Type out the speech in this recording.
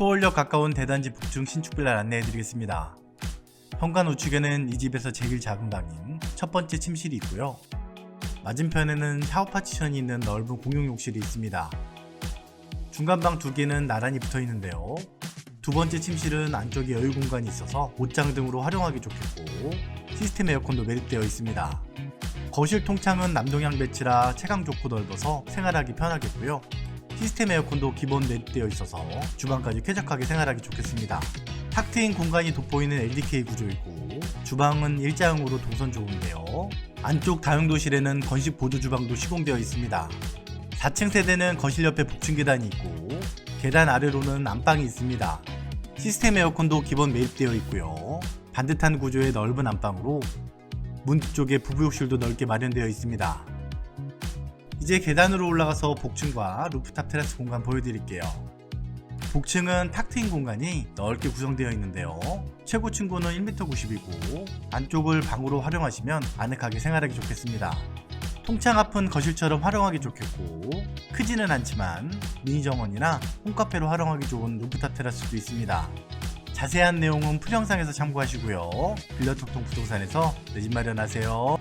서울역 가까운 대단지 북중 신축 빌라 안내해드리겠습니다. 현관 우측에는 이 집에서 제일 작은 방인 첫 번째 침실이 있고요. 맞은편에는 샤워 파티션이 있는 넓은 공용 욕실이 있습니다. 중간 방 두 개는 나란히 붙어 있는데요. 두 번째 침실은 안쪽에 여유 공간이 있어서 옷장 등으로 활용하기 좋겠고 시스템 에어컨도 매립되어 있습니다. 거실 통창은 남동향 배치라 채광 좋고 넓어서 생활하기 편하겠고요. 시스템 에어컨도 기본 매립되어 있어서 주방까지 쾌적하게 생활하기 좋겠습니다. 탁 트인 공간이 돋보이는 LDK 구조이고 주방은 일자형으로 동선 좋은데요. 안쪽 다용도실에는 건식 보조 주방도 시공되어 있습니다. 4층 세대는 거실 옆에 복층 계단이 있고 계단 아래로는 안방이 있습니다. 시스템 에어컨도 기본 매입되어 있고요. 반듯한 구조의 넓은 안방으로 문 뒤쪽에 부부욕실도 넓게 마련되어 있습니다. 이제 계단으로 올라가서 복층과 루프탑 테라스 공간 보여드릴게요. 복층은 탁 트인 공간이 넓게 구성되어 있는데요. 최고 층고는 1m 90이고 안쪽을 방으로 활용하시면 아늑하게 생활하기 좋겠습니다. 통창 앞은 거실처럼 활용하기 좋겠고 크지는 않지만 미니 정원이나 홈카페로 활용하기 좋은 루프탑 테라스도 있습니다. 자세한 내용은 풀 영상에서 참고하시고요. 빌려톡통 부동산에서 내 집 마련하세요.